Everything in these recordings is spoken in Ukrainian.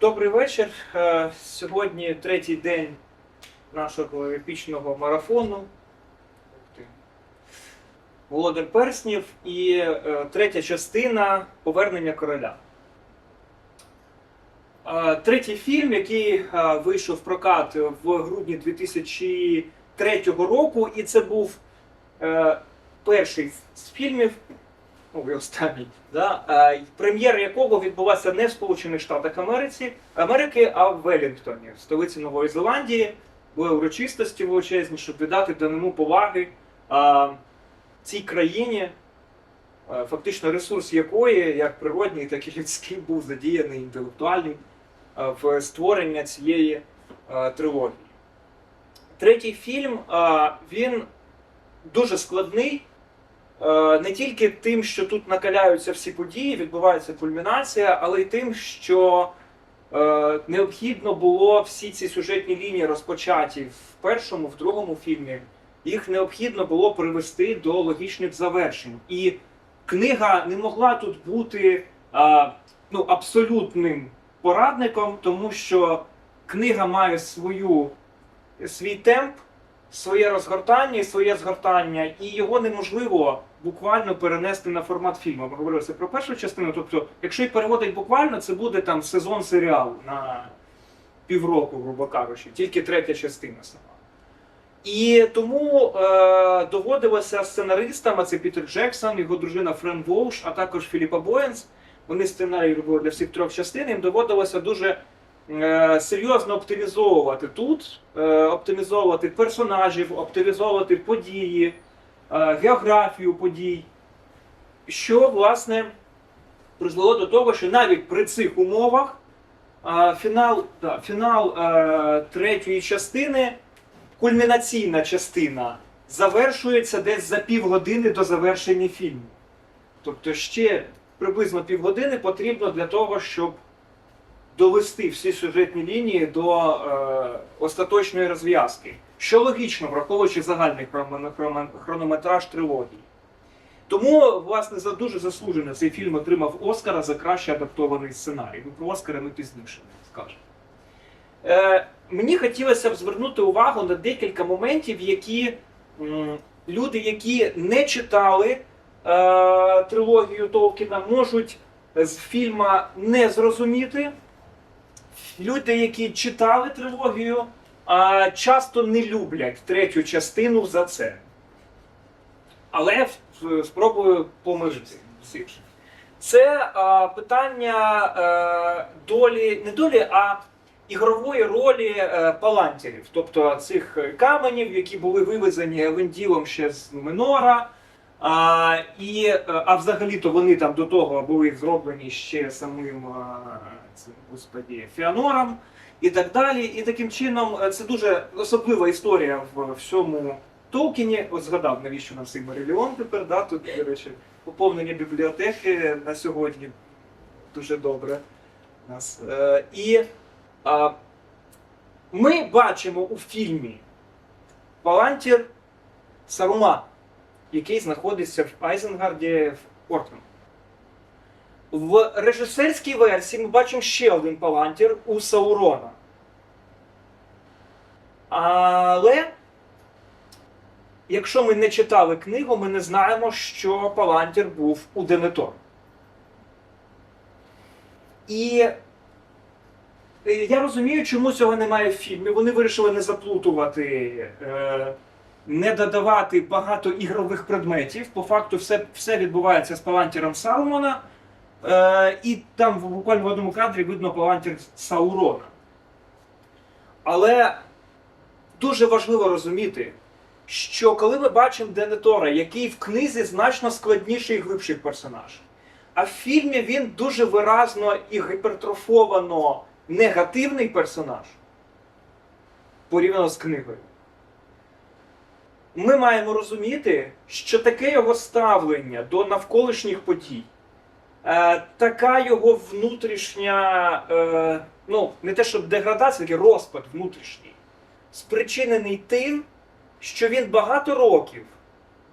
Добрий вечір. Е, Сьогодні третій день нашого епічного марафону. Володар Перснів і е, третя частина Повернення короля. Е, Третій фільм, який вийшов в прокат в грудні 2003 року, і це був перший з фільмів, ну останній, да, е, прем'єра якого відбулася не в Сполучених Штатах Америці, Америки, а в Велінгтоні, в столиці Нової Зеландії. Були урочистості величезні, щоб віддати данину поваги е, цій країні, е, фактично ресурс якої, як природній, так і людський, був задіяний інтелектуальний е, в створення цієї е, трилогії. Третій фільм е, він дуже складний. Е, не тільки тим, що тут накаляються всі події, відбувається кульмінація, але й тим, що е, необхідно було всі ці сюжетні лінії розпочаті в першому, в другому фільмі, їх необхідно було привести до логічних завершень. І книга не могла тут бути е, ну, абсолютним порадником, тому що книга має свою, свій темп своє розгортання і своє згортання, і його неможливо буквально перенести на формат фільму. Ми говорили це про першу частину. Тобто, якщо і переводить буквально, це буде там сезон серіалу на півроку, грубо кажучи, тільки третя частина сама. І тому е, доводилося сценаристам, а це Пітер Джексон, його дружина Френ Волш, а також Філіпа Боєнс. Вони сценарій робили для всіх трьох частин. Їм доводилося дуже серйозно оптимізовувати тут, е, оптимізовувати персонажів, оптимізовувати події, е, географію подій, що власне призвело до того, що навіть при цих умовах е, фінал, да, фінал е, третьої частини, кульмінаційна частина, завершується десь за півгодини до завершення фільму. Тобто ще приблизно півгодини потрібно для того, щоб довести всі сюжетні лінії до е, остаточної розв'язки, що логічно, враховуючи загальний хроно- хроно- хронометраж трилогії. Тому, власне, за дуже заслужено цей фільм отримав Оскара за краще адаптований сценарій. Ну, про Оскара ми пізніше скажемо. Е, мені хотілося б звернути увагу на декілька моментів, які м, люди, які не читали е, трилогію Толкіна, можуть з фільма не зрозуміти. Люди, які читали трилогію, часто не люблять третю частину за це. Але спробую помирити. Це а, питання е, долі, не долі, а ігрової ролі е, палантерів, тобто цих каменів, які були вивезені Венділом ще з Минора. А, і, е, а взагалі-то вони там до того були зроблені ще самим а, господі, Фіанором і так далі. І таким чином е, це дуже особлива історія в всьому Толкіні. От згадав, навіщо нам цей Маріліон тепер, да, тут, до речі, поповнення бібліотеки на сьогодні дуже добре. Нас. Е, і а, ми бачимо у фільмі Палантір Сарума який знаходиться в Айзенгарді в Ортман. В режисерській версії ми бачимо ще один палантір у Саурона. Але якщо ми не читали книгу, ми не знаємо, що палантір був у Денетор. І е, я розумію, чому цього немає в фільмі. Вони вирішили не заплутувати. Е, не додавати багато ігрових предметів. По факту, все, все відбувається з палантіром Салмона. Е, і там буквально в одному кадрі видно палантір Саурона. Але дуже важливо розуміти, що коли ми бачимо Денетора, який в книзі значно складніший і глибший персонаж, а в фільмі він дуже виразно і гіпертрофовано негативний персонаж порівняно з книгою ми маємо розуміти, що таке його ставлення до навколишніх подій, така його внутрішня, е, ну, не те, щоб деградація, такий розпад внутрішній, спричинений тим, що він багато років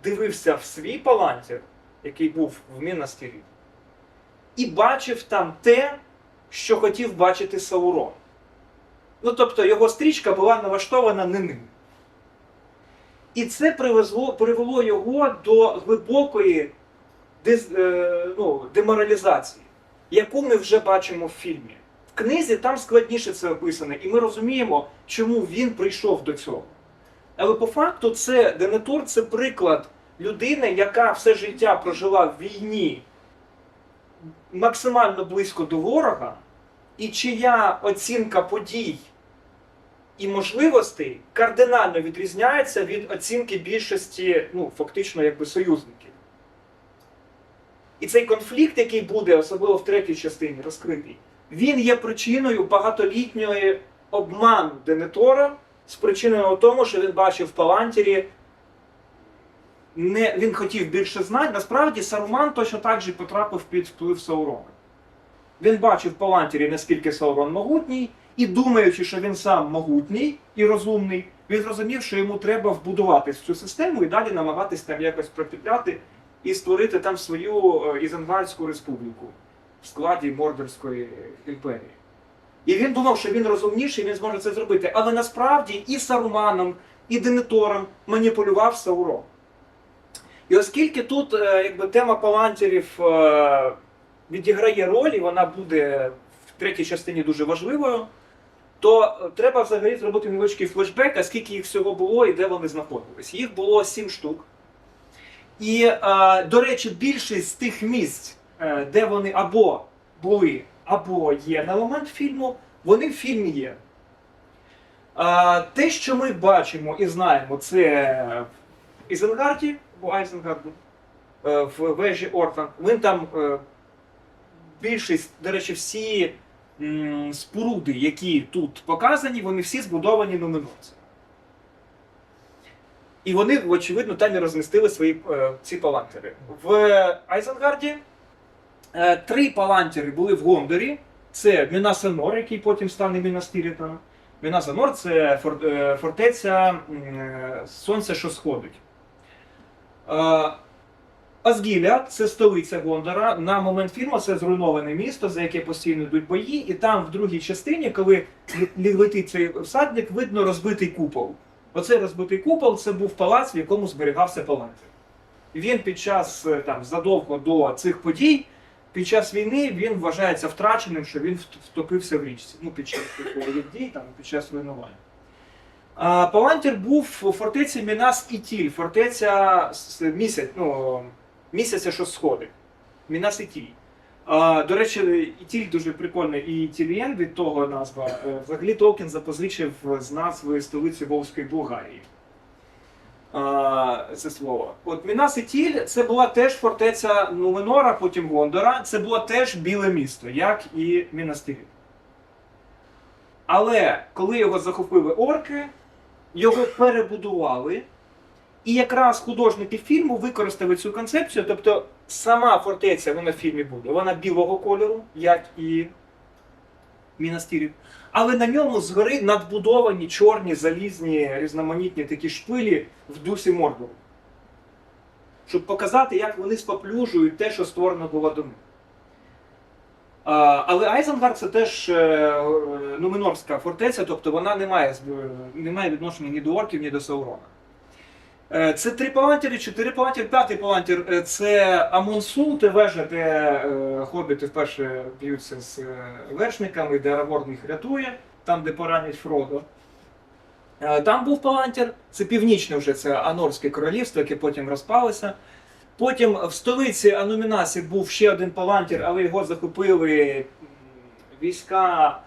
дивився в свій палантір, який був в Мінастирі, і бачив там те, що хотів бачити Саурон. Ну, тобто його стрічка була налаштована не ним. І це привезло, привело його до глибокої дез, ну, деморалізації, яку ми вже бачимо в фільмі. В книзі там складніше це описано, і ми розуміємо, чому він прийшов до цього. Але по факту, це Денетур це приклад людини, яка все життя прожила в війні максимально близько до ворога, і чия оцінка подій і можливостей кардинально відрізняється від оцінки більшості, ну, фактично, якби союзників. І цей конфлікт, який буде, особливо в третій частині розкритий, він є причиною багатолітньої обману Денетора, спричиненого в тому, що він бачив в Палантірі. Не, він хотів більше знати. Насправді Саруман точно так же потрапив під вплив Саурона. Він бачив в Палантірі, наскільки Саурон могутній, і думаючи, що він сам могутній і розумний, він зрозумів, що йому треба вбудуватись в цю систему і далі намагатись там якось пропітляти і створити там свою е, Ізенгальську республіку в складі Мордорської імперії. І він думав, що він розумніший, він зможе це зробити. Але насправді і Саруманом, і Денетором маніпулював Саурон. І оскільки тут е, якби, тема палантірів е, відіграє роль, і вона буде в третій частині дуже важливою, то треба взагалі зробити невеличкий флешбек, а скільки їх всього було і де вони знаходились. Їх було сім штук. І, е, до речі, більшість з тих місць, е, де вони або були, або є на момент фільму, вони в фільмі є. Е, те, що ми бачимо і знаємо, це в Ізенгарді, або Айзенгарду, в вежі Ортон. Він там більшість, до речі, всі споруди, які тут показані, вони всі збудовані нуменорцем. І вони, очевидно, там і розмістили свої е, ці палантери. В Айзенгарді е, три палантери були в Гондорі. Це Мінасенор, який потім стане Мінастирітом. Мінасенор це е, фортеця м, е, Сонця, що сходить. Азгіля це столиця Гондора. На момент фільму це зруйноване місто, за яке постійно йдуть бої. І там в другій частині, коли летить цей всадник, видно розбитий купол. Оцей розбитий купол це був палац, в якому зберігався палантир. Він під час е, там задовго до цих подій, під час війни він вважається втраченим, що він втопився в річці. Ну, під час бойових дій, там, під час руйнування. А, Палантір був у фортеці Мінас і Тіль, фортеця місяць, ну, місяця, що сходить. Мінас і Тіль. До речі, Ітіль дуже прикольний і Ітілієн від того назва. Е, Взагалі Толкін запозичив з назви столиці Волзької Болгарії. Це слово. От Мінас і це була теж фортеця Нуменора, потім Гондора. Це було теж біле місто, як і Мінастирі. Але коли його захопили орки, його перебудували. І якраз художники фільму використали цю концепцію. Тобто сама вона в фільмі буде, вона білого кольору, як і Мінастирів. Але на ньому згори надбудовані чорні, залізні, різноманітні такі шпилі в дусі Мордору. Щоб показати, як вони споплюжують те, що створено було до них. Але Айзенгард це теж е, е, нуменорська фортеця, тобто вона не має, не має відношення ні до орків, ні до Саурона. Е, Це три палантіри, чотири палантір, п'ятий палантір е, це Амонсул, те вежа, де е, хобіти вперше б'ються з вершниками, де Арагорн їх рятує, там, де поранять Фродо. Там був палантір, це північне вже це Анорське королівство, яке потім розпалося. Потім в столиці Анумінасі був ще один палантір, але його захопили війська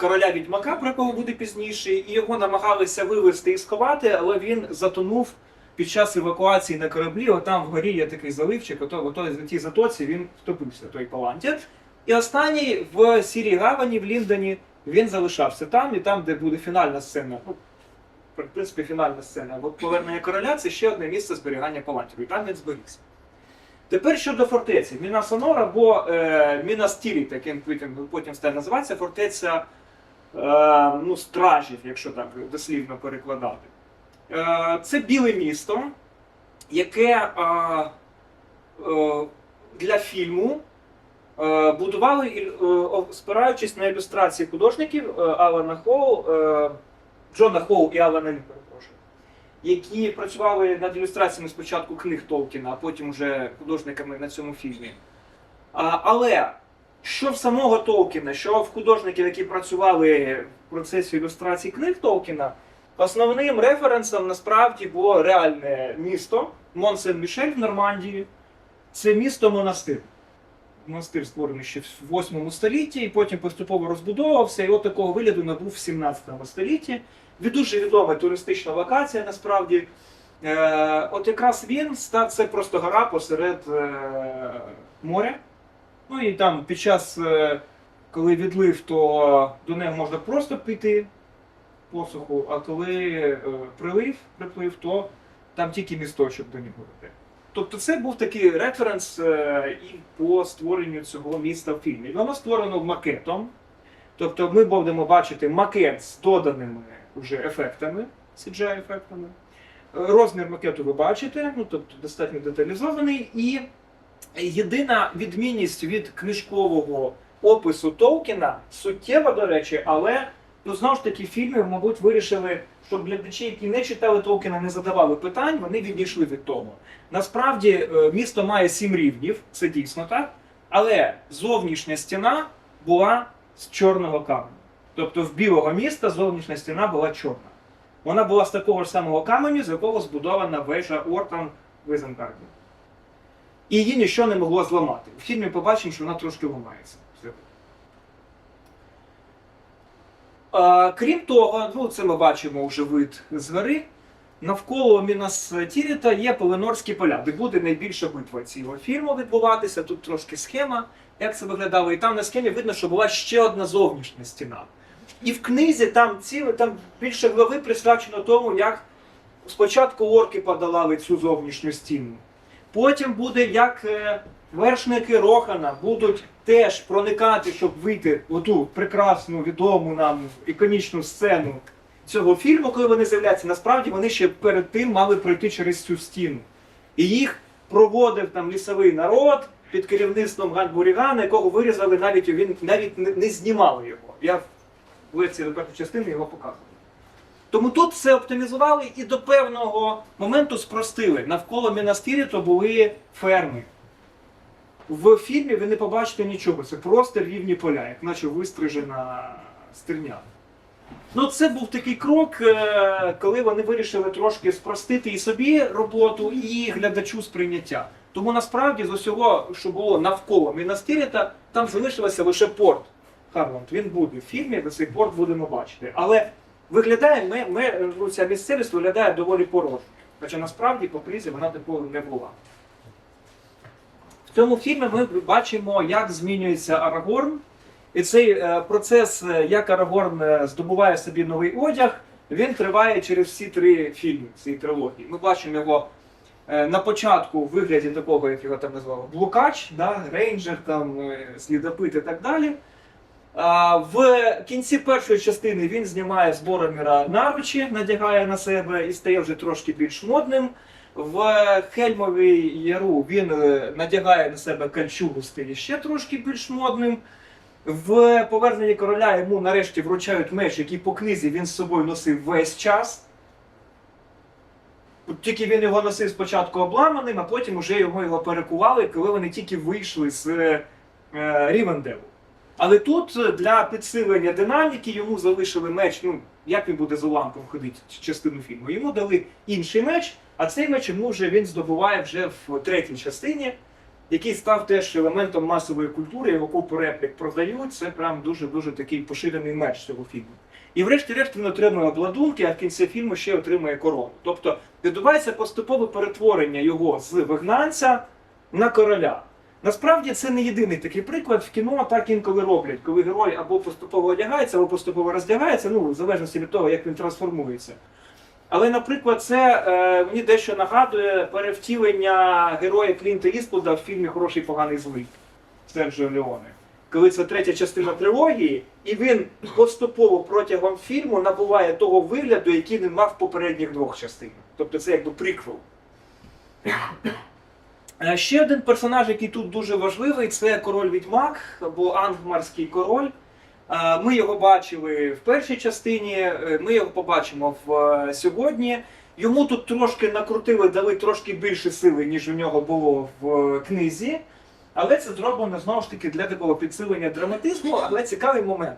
короля відьмака, про якого буде пізніше, і його намагалися вивезти і сховати, але він затонув під час евакуації на кораблі. Отам вгорі є такий заливчик, ото, в тій затоці він втопився, той палантір. І останній в Сірій Гавані в Ліндоні він залишався там, і там, де буде фінальна сцена. Ну, в принципі, фінальна сцена. От повернення короля це ще одне місце зберігання палантів. І там він зберігся. Тепер щодо фортеці. Міна Сонор або е, Мінас Тіріт, яким потім, стане називатися, фортеця е, ну, стражів, якщо так дослівно перекладати. Е, це біле місто, яке е, е, для фільму е, будували, е, спираючись на ілюстрації художників е, Алана Хоу, е, Джона Хоу і Алана Лі, перепрошую, які працювали над ілюстраціями спочатку книг Толкіна, а потім вже художниками на цьому фільмі. А, але що в самого Толкіна, що в художників, які працювали в процесі ілюстрації книг Толкіна, основним референсом насправді було реальне місто Мон-Сен-Мішель в Нормандії. Це місто монастир. Монастир створений ще в 8 столітті, і потім поступово розбудовувався, і от такого вигляду набув в 17 столітті. Дуже відома туристична локація насправді. Е, от якраз він став це просто гора посеред е, моря. Ну і там під час, е, коли відлив, то до неї можна просто піти посуху, а коли е, прилив, приплив, то там тільки місточок до нього веде. Тобто це був такий референс е, і по створенню цього міста в фільмі. Воно створено макетом. Тобто ми будемо бачити макет з доданими вже ефектами, CGI-ефектами. Розмір макету ви бачите, ну тобто достатньо деталізований. І єдина відмінність від книжкового опису Толкіна, суттєва, до речі, але ну, знову ж таки фільми, мабуть, вирішили, щоб глядачі, які не читали Толкіна, не задавали питань, вони відійшли від того. Насправді е, місто має сім рівнів, це дійсно так, але зовнішня стіна була з чорного каменю. Тобто в білого міста зовнішня стіна була чорна. Вона була з такого ж самого каменю, з якого збудована вежа Ортон в Ізенгарді. І її нічого не могло зламати. У фільмі побачимо, що вона трошки ламається. Крім того, ну це ми бачимо вже вид з гори. Навколо Мінас Тіріта є Пеленорські поля, де буде найбільша битва цього фільму відбуватися. Тут трошки схема, як це виглядало. І там на схемі видно, що була ще одна зовнішня стіна. І в книзі там ціле, там більше глави присвячено тому, як спочатку орки подолали цю зовнішню стіну. Потім буде, як е, вершники Рохана будуть теж проникати, щоб вийти в ту прекрасну, відому нам іконічну сцену цього фільму, коли вони з'являються. Насправді вони ще перед тим мали пройти через цю стіну. І їх проводив там лісовий народ під керівництвом Ганбурігана, якого вирізали навіть він навіть не, знімали його. Я лекції до першої частини його показував. Тому тут все оптимізували і до певного моменту спростили. Навколо Мінастирі то були ферми. В фільмі ви не побачите нічого, це просто рівні поля, як наче вистрижена стерня. Ну, це був такий крок, е, коли вони вирішили трошки спростити і собі роботу, і глядачу сприйняття. Тому насправді з усього, що було навколо Мінастиріта, там залишилося лише порт Харланд. Він буде в фільмі, де цей порт будемо бачити. Але виглядає, ми, ми, ця місцевість виглядає доволі порожньо. Хоча насправді по кризі вона такою не була. В цьому фільмі ми бачимо, як змінюється Арагорн. І цей е, процес, е, як Арагорн е, здобуває собі новий одяг, він триває через всі три фільми цієї трилогії. Ми бачимо його на початку в вигляді такого, як його там назвали, блукач, да, рейнджер, там, слідопит і так далі. В кінці першої частини він знімає з Бороміра наручі, надягає на себе і стає вже трошки більш модним. В Хельмовій Яру він е, надягає на себе кольчугу, стає ще трошки більш модним. В поверненні короля йому нарешті вручають меч, який по книзі він з собою носив весь час. Тільки він його носив спочатку обламаним, а потім вже його його перекували, коли вони тільки вийшли з е, Рівенделу. Але тут е, для підсилення динаміки йому залишили меч. Ну, як він буде з уламком ходити частину фільму? Йому дали інший меч, а цей меч йому вже він здобуває вже в третій частині, який став теж елементом масової культури, його купу реплік продають. Це прям дуже-дуже такий поширений меч цього фільму. І врешті-решт він отримує обладунки, а в кінці фільму ще отримує корону. Тобто відбувається поступове перетворення його з вигнанця на короля. Насправді це не єдиний такий приклад. В кіно так інколи роблять, коли герой або поступово одягається, або поступово роздягається, ну в залежності від того, як він трансформується. Але, наприклад, це е, мені дещо нагадує перевтілення героя Клінта Іствуда в фільмі Хороший поганий злий Серджіо Леоне. Коли це третя частина трилогії, і він поступово протягом фільму набуває того вигляду, який він мав в попередніх двох частинах. Тобто це якби приквел. Е, Ще один персонаж, який тут дуже важливий, це король відьмак або ангмарський король. Е, Ми його бачили в першій частині, е, ми його побачимо в сьогодні. Йому тут трошки накрутили, дали трошки більше сили, ніж у нього було в книзі. Але це зроблено знову ж таки для такого підсилення драматизму, але цікавий момент.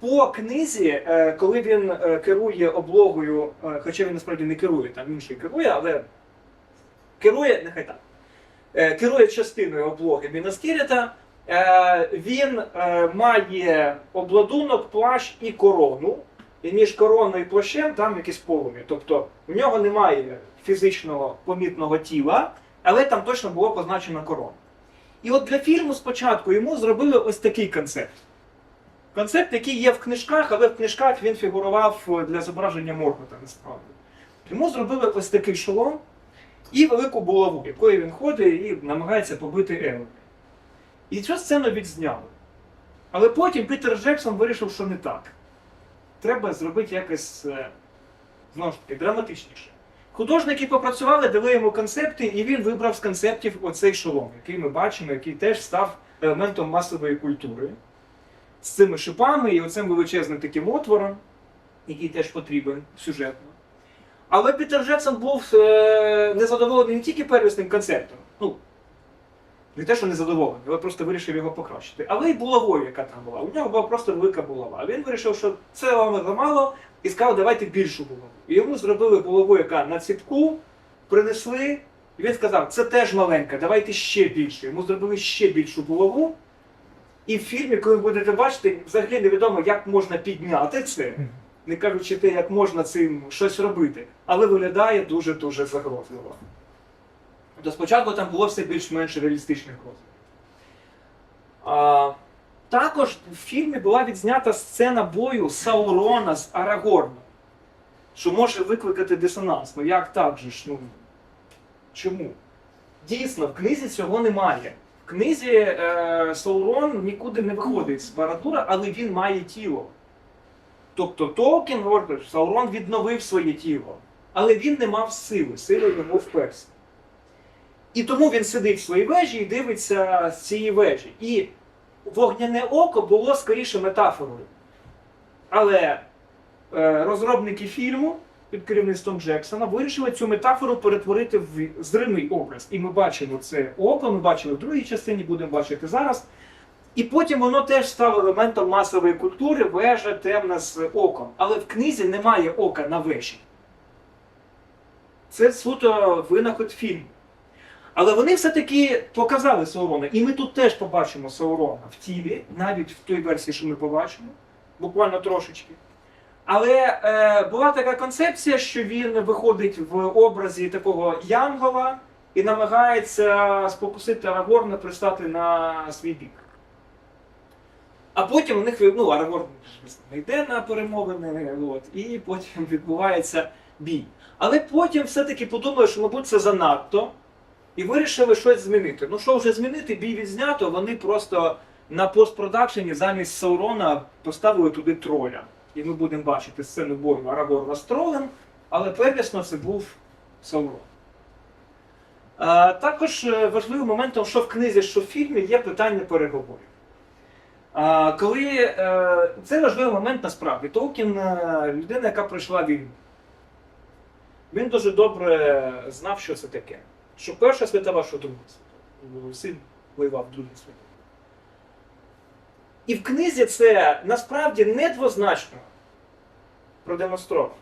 По книзі, коли він керує облогою, хоча він насправді не керує, там інший керує, але керує, нехай так, керує частиною облоги Мінаскіріта, е, він е, має обладунок, плащ і корону. І між короною і плащем там якесь полум'я. Тобто в нього немає фізичного помітного тіла, але там точно було позначено корона. І от для фільму спочатку йому зробили ось такий концепт. Концепт, який є в книжках, але в книжках він фігурував е, для зображення Моргота насправді. Йому зробили ось такий шолом і велику булаву, якою він ходить і намагається побити Елві. І цю сцену відзняли. Але потім Пітер Джексон вирішив, що не так. Треба зробити якось е, знову ж таки драматичніше. Художники попрацювали, дали йому концепти, і він вибрав з концептів оцей шолом, який ми бачимо, який теж став елементом масової культури. З цими шипами і оцим величезним таким отвором, який теж потрібен сюжетно. Але Пітер Джексон був е, незадоволений не тільки первісним концептом. Ну, не те, що незадоволений, але просто вирішив його покращити. Але й булавою, яка там була. У нього була просто велика булава. Він вирішив, що це вам замало, і сказав, давайте більшу булаву. І йому зробили булаву, яка на ціпку, принесли, і він сказав, це теж маленька, давайте ще більше. Йому зробили ще більшу булаву. І в фільмі, коли ви будете бачити, взагалі невідомо, як можна підняти це, не кажучи те, як можна цим щось робити, але виглядає дуже-дуже загрозливо. Тобто спочатку там було все більш-менш реалістичних розмірів. Також в фільмі була відзнята сцена бою Саурона з Арагорном, що може викликати дисонанс. Ну як так же ж? Ну, чому? Дійсно, в книзі цього немає. В книзі е, Саурон нікуди не виходить з Барадура, але він має тіло. Тобто Толкін говорить, що Саурон відновив своє тіло, але він не мав сили, сили його вперся. І тому він сидить в своїй вежі і дивиться з цієї вежі. І вогняне око було скоріше метафорою. Але е, розробники фільму під керівництвом Джексона вирішили цю метафору перетворити в зримий образ. І ми бачимо це око, ми бачили в другій частині, будемо бачити зараз. І потім воно теж стало елементом масової культури, вежа темна з оком. Але в книзі немає ока на вежі. Це суто винаход фільму. Але вони все-таки показали Саурона. І ми тут теж побачимо Саурона в тілі, навіть в той версії, що ми побачимо, буквально трошечки. Але е, була така концепція, що він виходить в образі такого Янгола і намагається спокусити Арагорна пристати на свій бік. А потім у них ну, звісно, йде на перемовини, от, і потім відбувається бій. Але потім все-таки подумали, що, мабуть, це занадто. І вирішили щось змінити. Ну що вже змінити, бій відзнято, вони просто на постпродакшені замість Саурона поставили туди троля. І ми будемо бачити сцену бою Арагорна з тролем, але первісно це був Саурон. Також е, важливим моментом, що в книзі, що в фільмі, є питання переговорів. Коли, е, це важливий момент насправді. Толкін е, людина, яка пройшла війну. Він дуже добре знав, що це таке. Що Перша світова, що Друга світова. Син воював в Другій світовій. І в книзі це насправді недвозначно продемонстровано.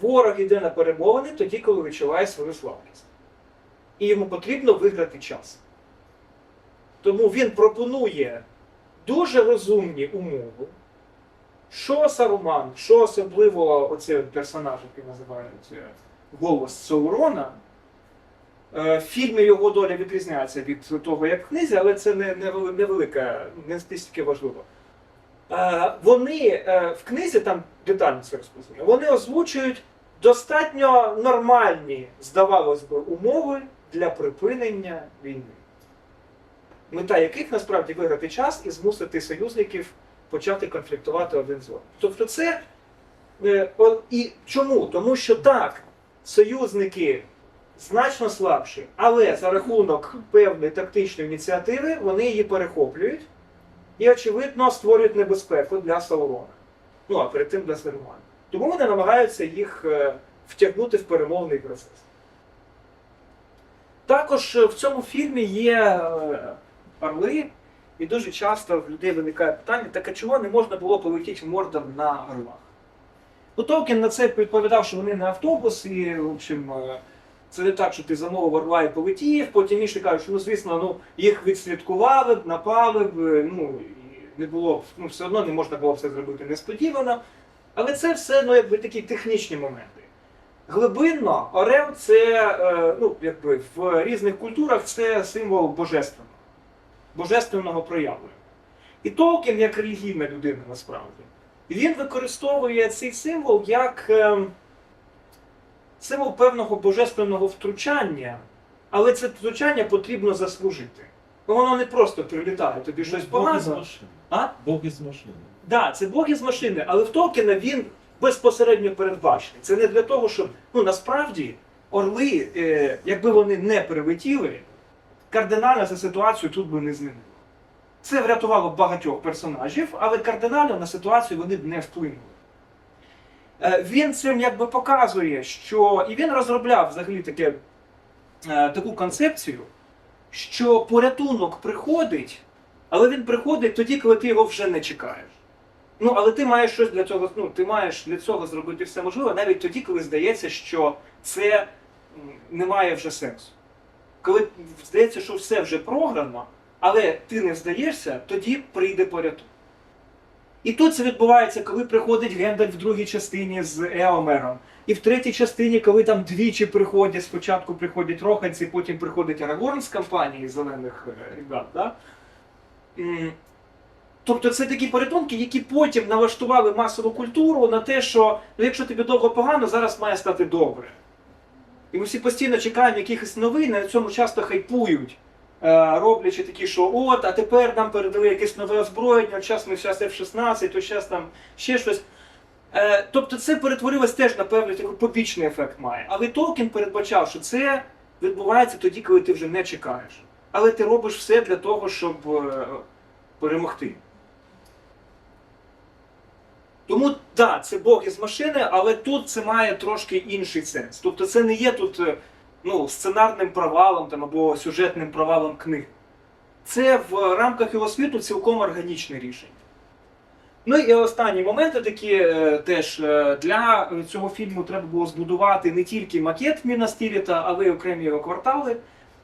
Ворог йде на перемовини тоді, коли відчуває свою слабкість. І йому потрібно виграти час. Тому він пропонує дуже розумні умови, що Саруман, що особливо оцей персонаж, який називають е, голос Саурона, Е, В фільмі його доля відрізняється від того, як в книзі, але це не, не, вели- невелика, не стільки важливо. Е, Вони в книзі там детально це розписано, вони озвучують достатньо нормальні, здавалось би, умови для припинення війни. Мета яких насправді виграти час і змусити союзників почати конфліктувати один з одним. Тобто це е, і чому? Тому що так, союзники значно слабші. Але за рахунок певної тактичної ініціативи вони її перехоплюють і, очевидно, створюють небезпеку для Саурона. Ну, а перед тим для Сарумана. Тому вони намагаються їх е, втягнути в перемовний процес. Також в цьому фільмі є е, орли, і дуже часто в людей виникає питання, так а чого не можна було полетіти в Мордор на орлах? Ну, Толкін на це відповідав, що вони не автобус, і, в общем, е, це не так, що ти замовив орла і полетів, потім інші кажуть, що ну, звісно, ну, їх відслідкували б, напали б, е, ну, і не було, ну, все одно не можна було все зробити несподівано. Але це все ну, якби, такі технічні моменти. Глибинно орел це е, ну, якби, в різних культурах це символ божественного, божественного проявлення. І Толкін, як релігійна людина насправді, він використовує цей символ як е, символ певного божественного втручання, але це втручання потрібно заслужити. Бо Воно не просто прилітає, тобі щось погано. машини. А? Бог із машини. Да, це Бог із машини, але в Толкіна він безпосередньо передбачений. Це не для того, щоб ну насправді орли, е, якби вони не прилетіли, кардинально за ситуацію тут би не змінило. Це врятувало багатьох персонажів, але кардинально на ситуацію вони б не вплинули. Е, він цим якби показує, що і він розробляв взагалі таке, е, таку концепцію, що порятунок приходить, але він приходить тоді, коли ти його вже не чекаєш. Ну, але ти маєш щось для цього, ну, ти маєш для цього зробити все можливе, навіть тоді, коли здається, що це не має вже сенсу. Коли здається, що все вже програно, але ти не здаєшся, тоді прийде порятунок. І тут це відбувається, коли приходить Гендаль в другій частині з Еомером. І в третій частині, коли там двічі приходять, спочатку приходять роханці, потім приходить Арагорн з компанії зелених е, ребят. Да? Тобто це такі порятунки, які потім налаштували масову культуру на те, що ну, якщо тобі довго погано, зараз має стати добре. І ми всі постійно чекаємо якихось новин, на цьому часто хайпують, е, роблячи такі, що от, а тепер нам передали якесь нове озброєння, зараз ми зараз F-16, то зараз там ще щось. Е, тобто це перетворилось теж на певний такий побічний ефект має. Але Толкін передбачав, що це відбувається тоді, коли ти вже не чекаєш. Але ти робиш все для того, щоб е, перемогти. Тому так, да, це Бог із машини, але тут це має трошки інший сенс. Тобто це не є тут е, ну, сценарним провалом там, або сюжетним провалом книги. Це в рамках його світу цілком органічне рішення. Ну і останні моменти такі е, теж е, для цього фільму треба було збудувати не тільки макет Мінастіріта, але й окремі його квартали.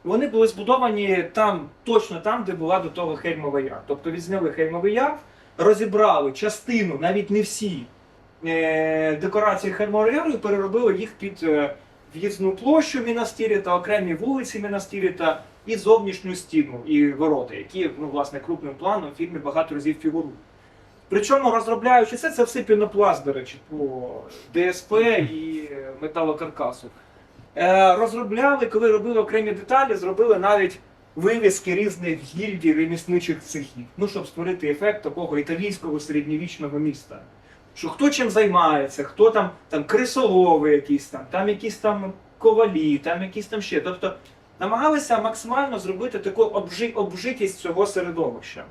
Вони були збудовані там, точно там, де була до того Хельмова Яр. Тобто відзняли Хельмовий Яр, розібрали частину, навіть не всі е, декорації Хельмового Яру і переробили їх під е, в'їзну площу Мінастіріта, окремі вулиці Мінастіріта і зовнішню стіну і ворота, які ну, власне крупним планом в фільмі багато разів фігурують. Причому розробляючи це, це все пінопласт, до речі, по ДСП і металокаркасу. Е, розробляли, коли робили окремі деталі, зробили навіть вивіски різних гільдій ремісничих цехів. Ну, щоб створити ефект такого італійського середньовічного міста. Що хто чим займається, хто там, там крисолови якісь там, там якісь там ковалі, там якісь там ще. Тобто намагалися максимально зробити таку обжи- обжитість цього середовища.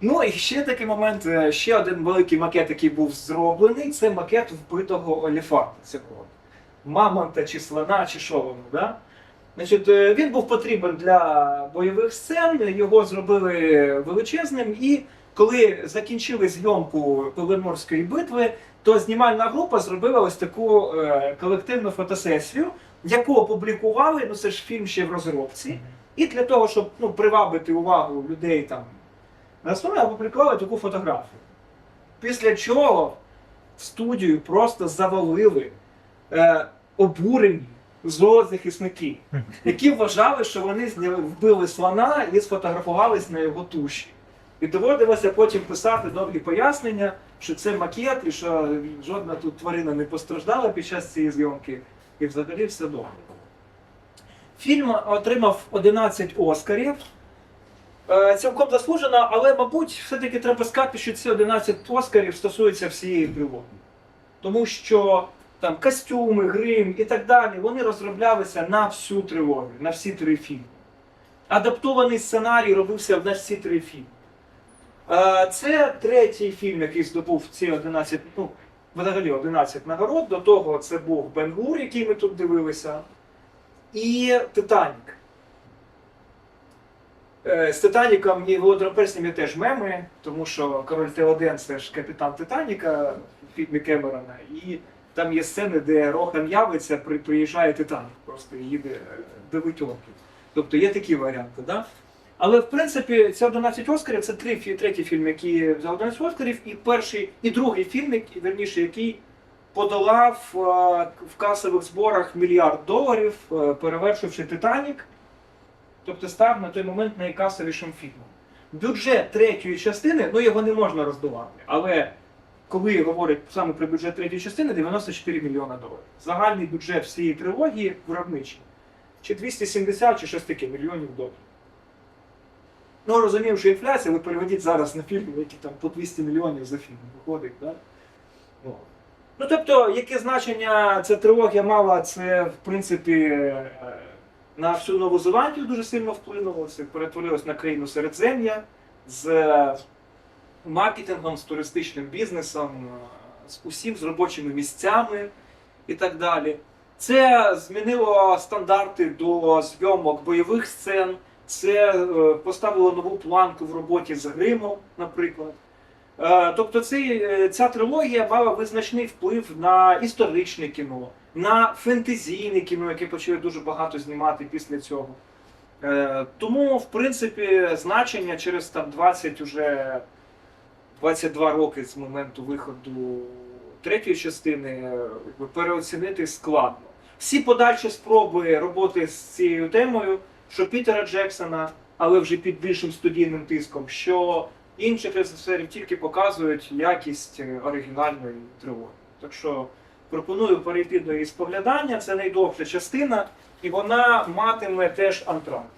Ну і ще такий момент, е, ще один великий макет, який був зроблений, це макет вбитого оліфанта цього. Мамонта чи слона, чи що воно, да? Значить, е, він був потрібен для бойових сцен, його зробили величезним, і коли закінчили зйомку Пеленорської битви, то знімальна група зробила ось таку е, колективну фотосесію, яку опублікували, ну це ж фільм ще в розробці. І для того, щоб ну, привабити увагу людей там на основі опублікували таку фотографію. Після чого в студію просто завалили е, обурені зоозахисники, які вважали, що вони вбили слона і сфотографувались на його туші. І доводилося потім писати довгі пояснення, що це макет, і що жодна тут тварина не постраждала під час цієї зйомки, і взагалі все добре. Фільм отримав 11 Оскарів. Е, Цілком заслужено, але, мабуть, все-таки треба сказати, що ці 11 Оскарів стосуються всієї трилогії. Тому що там костюми, грим і так далі, вони розроблялися на всю трилогію, на всі три фільми. Адаптований сценарій робився на всі три фільми. Це третій фільм, який здобув ці 11, ну, взагалі 11 нагород. До того це був Бенгур, який ми тут дивилися, і Титанік. Е, З Титаніком і Володарем Перснів є теж меми, тому що король Т1 це ж капітан Титаніка фільмі Кемерона. І там є сцени, де Рохан явиться, при- приїжджає Титанік, просто їде е, до витьонки. Тобто є такі варіанти. Да? Але в принципі ці 11 Оскарів це три, третій фільм, який взяв 11 Оскарів, і перший, і другий фільм, верніше, який подолав е, в касових зборах мільярд доларів, е, перевершивши Титанік. Тобто став на той момент найкасовішим фільмом. Бюджет третьої частини, ну його не можна роздувати, але коли говорять саме про бюджет третьої частини, 94 мільйона доларів. Загальний бюджет всієї трилогії виробничий. Чи 270, чи щось таке мільйонів доларів. Ну, розуміємо, що інфляція, ви переведіть зараз на фільми, які там по 200 мільйонів за фільм виходить, так? Ну. ну, тобто, яке значення ця трилогія мала, це, в принципі, е, на всю Нову Зеландію дуже сильно вплинуло. Це перетворилось на країну Середзем'я з маркетингом, з туристичним бізнесом, е, з усім, з робочими місцями і так далі. Це змінило стандарти до зйомок бойових сцен. Це е, поставило нову планку в роботі з гримом, наприклад. Е, Тобто цей, ця трилогія мала визначний вплив на історичне кіно, на фентезійне кіно, яке почали дуже багато знімати після цього. Тому, в принципі, значення через там 20 уже 22 роки з моменту виходу третьої частини переоцінити складно. Всі подальші спроби роботи з цією темою, що Пітера Джексона, але вже під більшим студійним тиском, що інших режисерів тільки показують якість е, оригінальної трилогії. Так що пропоную перейти до її споглядання. Це найдовша частина, і вона матиме теж антракт.